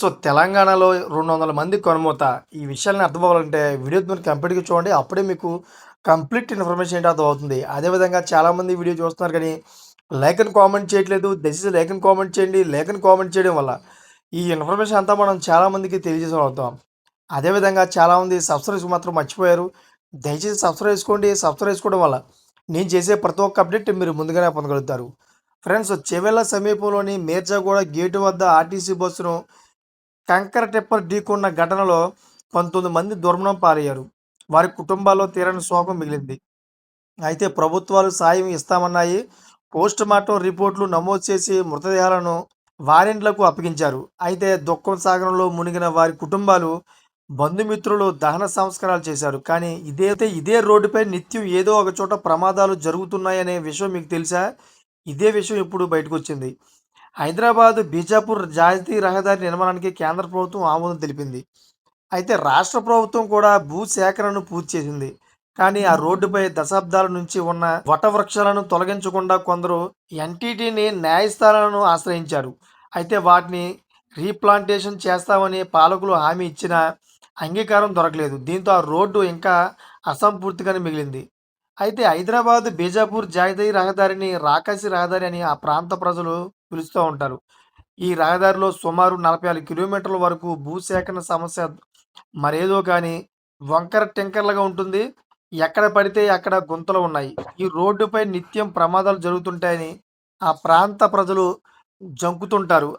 So తెలంగాణలో రెండు వందల మంది కొనుమూత ఈ విషయాన్ని అర్థం అవ్వాలంటే వీడియో మీరు కంప్లీట్గా చూడండి. అప్పుడే మీకు కంప్లీట్ ఇన్ఫర్మేషన్ ఏంటో అర్థమవుతుంది అదేవిధంగా చాలామంది వీడియో చూస్తున్నారు కానీ లైక్ అని కామెంట్ చేయట్లేదు. దయచేసి లైక్ అని కామెంట్ చేయండి. లైక్ అని కామెంట్ చేయడం వల్ల ఈ ఇన్ఫర్మేషన్ అంతా మనం చాలామందికి తెలియజేసే అవుతాం. అదేవిధంగా చాలామంది సబ్స్క్రైబ్ మాత్రం మర్చిపోయారు. దయచేసి సబ్స్క్రైబ్ చేసుకోండి. సబ్స్క్రైబ్ చేసుకోవడం వల్ల నేను చేసే ప్రతి ఒక్క అప్డేట్ మీరు ముందుగానే పొందగలుగుతారు. ఫ్రెండ్స్ చెవెళ్ళ సమీపంలోని మేర్జాగూడ గేటు వద్ద ఆర్టీసీ బస్సును కంకర టెప్పర్ ఢీకొన్న ఘటనలో పంతొమ్మిది మంది దుర్మణం పాలయ్యారు. వారి కుటుంబాల్లో తీరని శోకం మిగిలింది. అయితే ప్రభుత్వాలు సాయం ఇస్తామన్నాయి. పోస్ట్ మార్టం రిపోర్ట్లు నమోదు చేసి మృతదేహాలను వారింట్లకు అప్పగించారు. అయితే దుఃఖం సాగరంలో మునిగిన వారి కుటుంబాలు బంధుమిత్రులు దహన సంస్కారాలు చేశారు. కానీ ఇదైతే ఇదే రోడ్డుపై నిత్యం ఏదో ఒక చోట ప్రమాదాలు జరుగుతున్నాయనే విషయం మీకు తెలుసా? ఇదే విషయం ఇప్పుడు బయటకు వచ్చింది హైదరాబాద్ బీజాపూర్ జాతీయ రహదారి నిర్మాణానికి కేంద్ర ప్రభుత్వం ఆమోదం తెలిపింది. అయితే రాష్ట్ర ప్రభుత్వం కూడా భూ సేకరణను పూర్తి చేసింది. కానీ ఆ రోడ్డుపై దశాబ్దాల నుంచి ఉన్న వటవృక్షాలను తొలగించకుండా కొందరు ఎన్టీటీని న్యాయస్థానాలను ఆశ్రయించారు. అయితే వాటిని రీప్లాంటేషన్ చేస్తామని పాలకులు హామీ ఇచ్చిన అంగీకారం దొరకలేదు. దీంతో ఆ రోడ్డు ఇంకా అసంపూర్తిగానే మిగిలింది. అయితే హైదరాబాద్ బీజాపూర్ జాతీయ రహదారిని రాకాసి రహదారి అని ఆ ప్రాంత ప్రజలు పిలుస్తూ ఉంటారు. ఈ రహదారిలో సుమారు నలభై నాలుగు కిలోమీటర్ల వరకు భూసేకరణ సమస్య మరేదో కానీ వంకర టెంకర్లుగా ఉంటుంది. ఎక్కడ పడితే అక్కడ గుంతలు ఉన్నాయి. ఈ రోడ్డుపై నిత్యం ప్రమాదాలు జరుగుతుంటాయని ఆ ప్రాంత ప్రజలు జంకుతుంటారు.